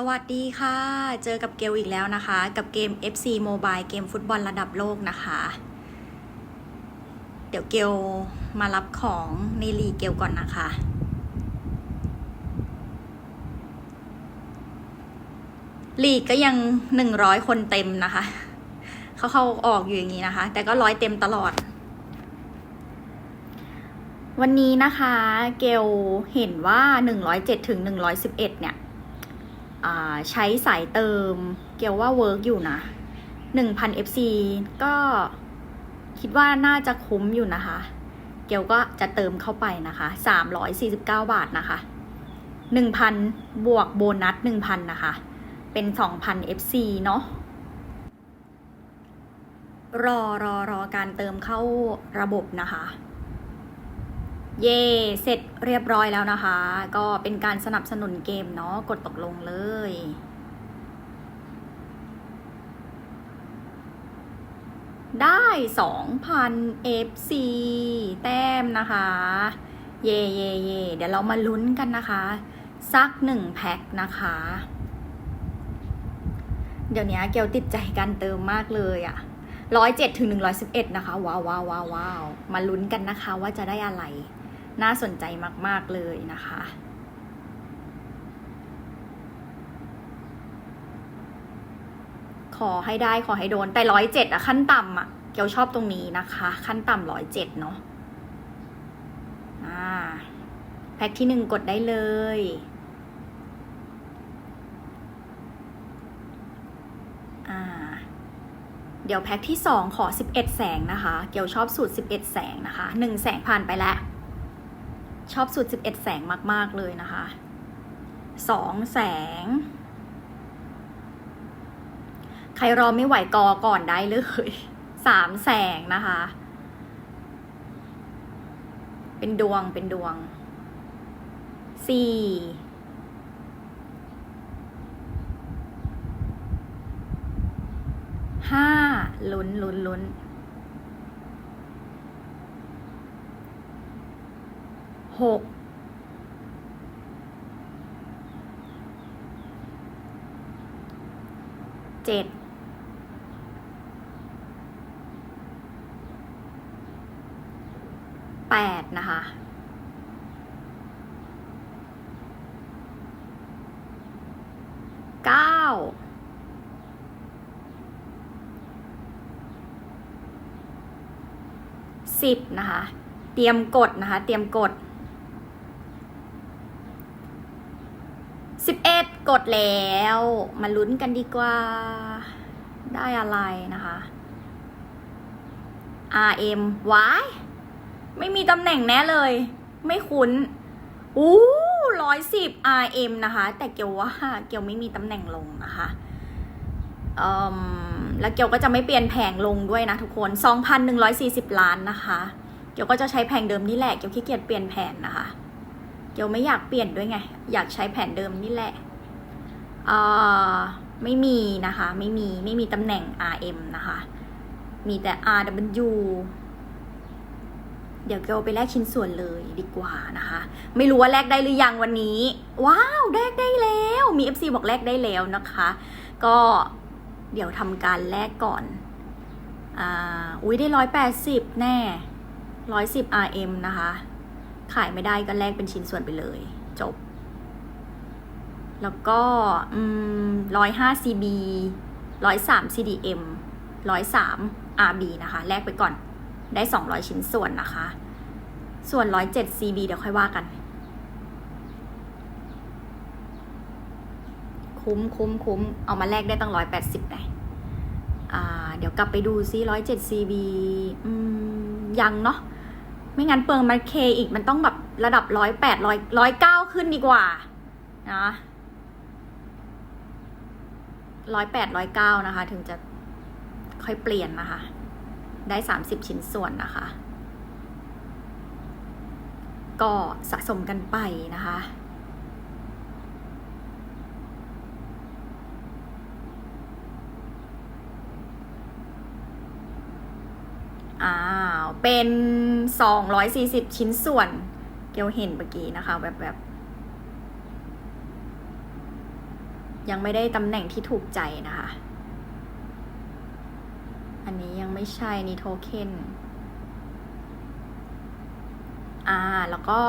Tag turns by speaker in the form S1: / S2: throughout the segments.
S1: สวัสดีค่ะ เจอกับเกลอีกแล้วนะคะ กับเกม FC Mobile เกมฟุตบอลระดับโลกนะคะ เดี๋ยวเกลมารับของในลีเกลก่อนนะคะ ลีกก็ยังหนึ่งร้อยคนเต็มนะคะ เขาเข้าออกอยู่อย่างนี้นะคะ แต่ก็ร้อยเต็มตลอด วันนี้นะคะ เกลเห็นว่า107ถึง111เนี่ยอ่า ใช้สายเติมเกลว่าเวิร์กอยู่นะ 1,000 FC ก็คิดว่าน่าจะคุ้มอยู่นะคะ เกลก็จะเติมเข้าไปนะคะ 349 บาทนะคะ 1,000 บวกโบนัส 1,000 นะคะ เป็น 2,000 FC เนาะรอรอรอการเติมเข้าระบบนะคะ เย่เสร็จเรียบร้อยแล้วนะคะ ก็เป็นการสนับสนุนเกมเนาะกดตกลงเลย ได้2,000 FC แต้มนะคะ เย่เย่เย่เดี๋ยวเรามาลุ้นกันนะคะ สักหนึ่งแพ็คนะคะ เดี๋ยวนี้เกลติดใจการเติมมากเลยอะร้อยเจ็ดถึงหนึ่งร้อยสิบเอ็ดนะคะ ว้าวว้าวว้าวมาลุ้นกันนะคะว่าจะได้อะไร น่าสนใจมาก ๆ เลยนะคะ ขอให้ได้ขอให้โดนแต่ร้อยเจ็ดอะขั้นต่ำอะเกียวชอบตรงนี้นะคะ ขั้นต่ำร้อยเจ็ดเนาะอ่าแพ็คที่หนึ่งกดได้เลยอ่าเดี๋ยวแพ็คที่สองขอสิบเอ็ดแสงนะคะ เกียวชอบสูตรสิบเอ็ดแสงนะคะหนึ่งแสงผ่านไปแล้ว ชอบสูตรสิบเอ็ดแสงมาก ๆ เลยนะคะสองแสง ใครรอไม่ไหวกอก่อนได้เลยสามแสงนะคะ เป็นดวงเป็นดวงสี่ห้าลุ้นลุ้นลุ้น หกเจ็ดแปดนะคะ เก้า สิบนะคะ เตรียมกดนะคะ เตรียมกด สิบเอ็ด กดแล้ว มาลุ้นกันดีกว่า ได้อะไรนะคะ RM ว้ายไม่มีตำแหน่งแน่เลย ไม่คุ้นอู้ร้อยสิบ RM นะคะ แต่เกียวว่าเกียวไม่มีตำแหน่งลงนะคะแล้วเกียวก็จะไม่เปลี่ยนแผงลงด้วยนะทุกคน 2,140 ล้านนะคะ เกียวก็จะใช้แผงเดิมนี่แหละ เกียวขี้เกียจเปลี่ยนแผนนะคะ เกียวไม่อยากเปลี่ยนด้วยไง อยากใช้แผนเดิมนี่แหละ ไม่มีนะคะ ไม่มีไม่มีตำแหน่ง RM นะคะ มีแต่ RW เดี๋ยวเกียวไปแลกชิ้นส่วนเลยดีกว่านะคะ ไม่รู้ว่าแลกได้หรือยังวันนี้ ว้าวแลกได้แล้ว มี FC บอกแลกได้แล้วนะคะ ก็เดี๋ยวทำการแลกก่อนอ่าอุ้ยได้ร้อยแปดสิบแน่ร้อยสิบ RM นะคะ ขายไม่ได้ก็แลกเป็นชิ้นส่วนไปเลย จบ แล้วก็ร้อยห้า CB ร้อยสาม CDM ร้อยสาม RB นะคะ แลกไปก่อน ได้สองร้อยชิ้นส่วนนะคะ ส่วนร้อยเจ็ด CB เดี๋ยวค่อยว่ากัน คุ้มคุ้มคุ้ม เอามาแลกได้ตั้งร้อยแปดสิบเลยอ่าเดี๋ยวกลับไปดูซิร้อยเจ็ด CB อืมยังเนาะ ไม่งั้นเปลืองมันเคอีก มันต้องแบบระดับร้อยแปดร้อยร้อยเก้าขึ้นดีกว่า นะ ร้อยแปดร้อยเก้านะคะ ถึงจะค่อยเปลี่ยนนะคะ ได้สามสิบชิ้นส่วนนะคะ ก็สะสมกันไปนะคะอ้าวเป็น 240 ชิ้นส่วน เกียวเห็นเมื่อกี้นะคะแบบแบบ ยังไม่ได้ตำแหน่งที่ถูกใจนะคะ อันนี้ยังไม่ใช่นี่โทเค็นอ่า แล้วก็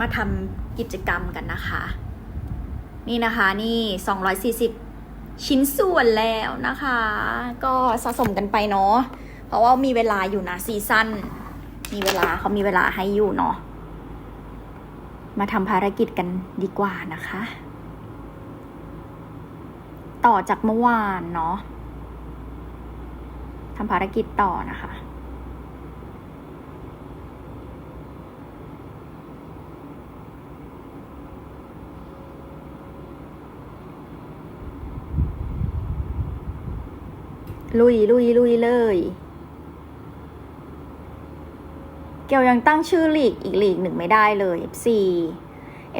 S1: มาทำกิจกรรมกันนะคะ นี่นะคะ นี่ 240 ชิ้นส่วนแล้วนะคะ ก็สะสมกันไปเนาะ เพราะว่ามีเวลาอยู่นะซีซั่น มีเวลาเขามีเวลาให้อยู่เนาะมาทำภารกิจกันดีกว่านะคะ ต่อจากเมื่อวานเนาะทำภารกิจต่อนะคะลุยลุยลุยเลย เกียวยังตั้งชื่อลีกอีกลีกหนึ่งไม่ได้เลย FC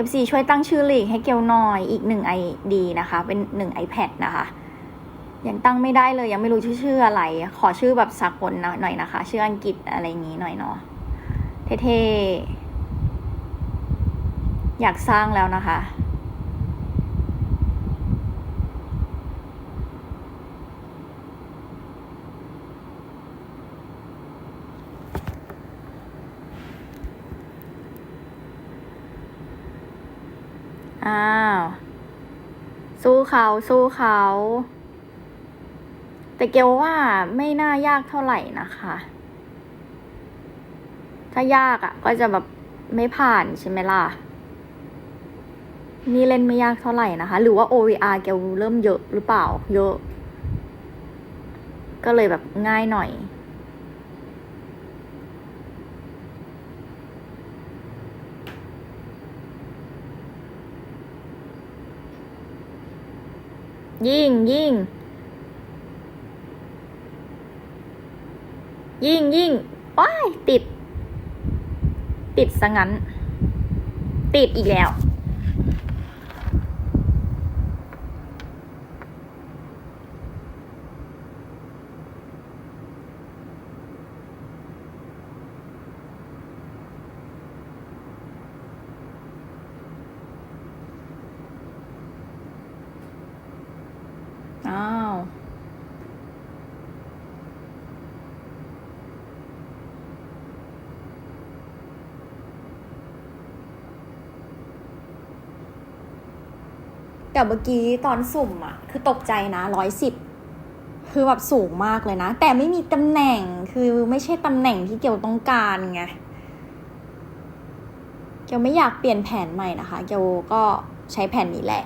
S1: FC ช่วยตั้งชื่อลีกให้เกียวหน่อยอีกหนึ่ง ID นะคะ เป็นหนึ่ง iPad นะคะ ยังตั้งไม่ได้เลยยังไม่รู้ชื่อชื่ออะไร ขอชื่อแบบสากลหน่อยนะคะ ชื่ออังกฤษอะไรอย่างนี้หน่อยเนาะเท่ๆอยากสร้างแล้วนะคะ อ้าว สู้เขาสู้เขา แต่เกลว่าไม่น่ายากเท่าไหร่นะคะ ถ้ายากอะ่ะ ก็จะแบบไม่ผ่านใช่ไหมล่ะ นี่เล่นไม่ยากเท่าไหร่นะคะ หรือว่า OVR เกลเริ่มเยอะหรือเปล่า เยอะ ก็เลยแบบง่ายหน่อย ยิ่งยิ่ง ยิ่งยิ่งว้ายติด ติดซะงั้น ติดอีกแล้ว อ้าว แต่เมื่อกี้ตอนสุ่มอะคือตกใจนะร้อยสิบคือแบบสูงมากเลยนะ แต่ไม่มีตำแหน่งคือไม่ใช่ตำแหน่งที่เกียวต้องการไงเกียวไม่อยากเปลี่ยนแผนใหม่นะคะ เกียวก็ใช้แผนนี้แหละ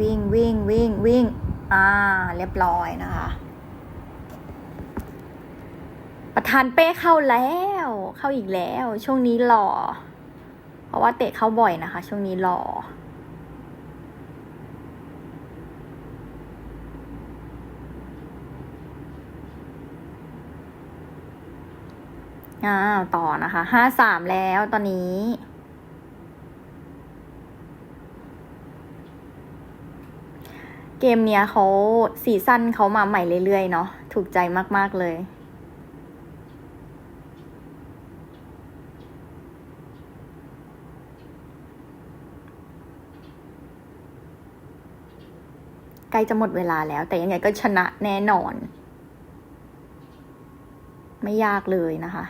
S1: วิ่งวิ่งวิ่งวิ่งอ่า เรียบร้อยนะคะ ประธานเป้เข้าแล้ว เข้าอีกแล้ว ช่วงนี้หล่อ เพราะว่าเตะเข้าบ่อยนะคะ ช่วงนี้หล่ออ้าต่อนะคะห้าสามแล้วตอนนี้ เกมเนี้ยเขาซีซั่นเขามาใหม่เรื่อยๆเนาะถูกใจมากๆเลยใกล้จะหมดเวลาแล้ว แต่ยังไงก็ชนะแน่นอน ไม่ยากเลยนะคะ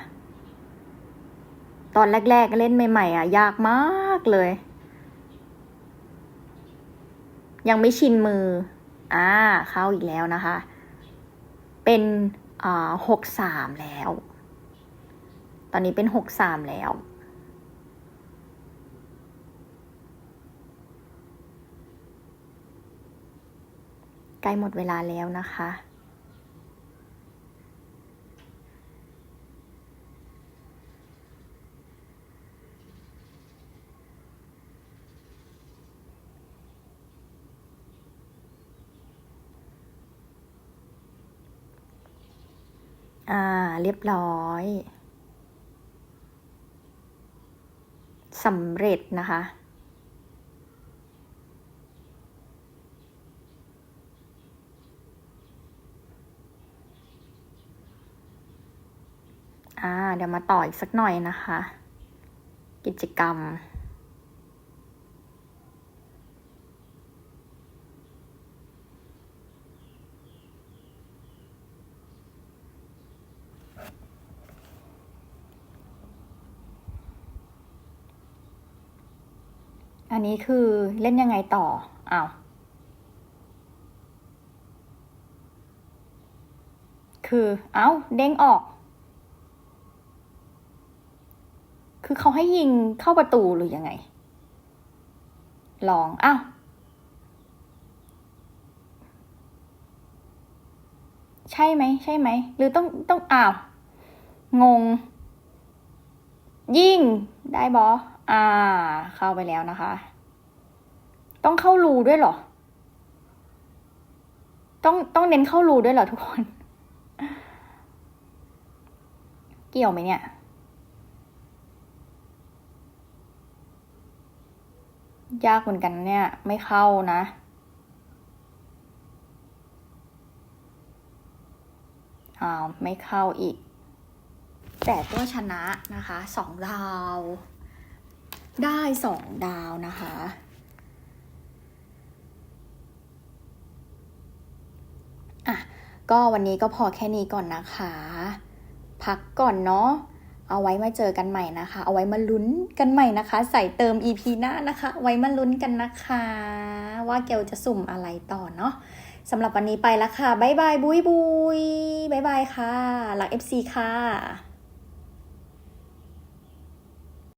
S1: ตอนแรก ๆ เล่นใหม่ ๆ อะ ยากมากเลย ยังไม่ชินมือ อ่า เข้าอีกแล้วนะคะ เป็นหกสามแล้ว ตอนนี้เป็นหกสามแล้ว ใกล้หมดเวลาแล้วนะคะ อ่า เรียบร้อยสำเร็จนะคะ อ่า เดี๋ยวมาต่ออีกสักหน่อยนะคะ กิจกรรม อันนี้คือเล่นยังไงต่ออ้าวคือเอ้าเด้งออก คือเขาให้ยิงเข้าประตูหรือยังไง ลองอ้าวใช่ไหม ใช่ไหม หรือต้องต้องอ้าว งง ยิงได้บอ อ่า เข้าไปแล้วนะคะ ต้องเข้ารูด้วยเหรอ ต้องต้องเน้นเข้ารูด้วยเหรอทุกคน เกี่ยวไหมเนี่ยยากเหมือนกันเนี่ย ไม่เข้านะ อ้าว ไม่เข้าอีก แต่ก็ชนะนะคะสองดาว ได้สองดาวนะคะ อะ ก็วันนี้ก็พอแค่นี้ก่อนนะคะ พักก่อนเนาะเอาไว้มาเจอกันใหม่นะคะ เอาไว้มาลุ้นกันใหม่นะคะ ใส่เติม EP หน้านะคะ ไว้มาลุ้นกันนะคะ ว่าเกลจะสุ่มอะไรต่อเนาะสำหรับวันนี้ไปล้วค่ะ บ๊ายบายบุยบุยบ๊ายบายค่ะรัก FC ค่ะ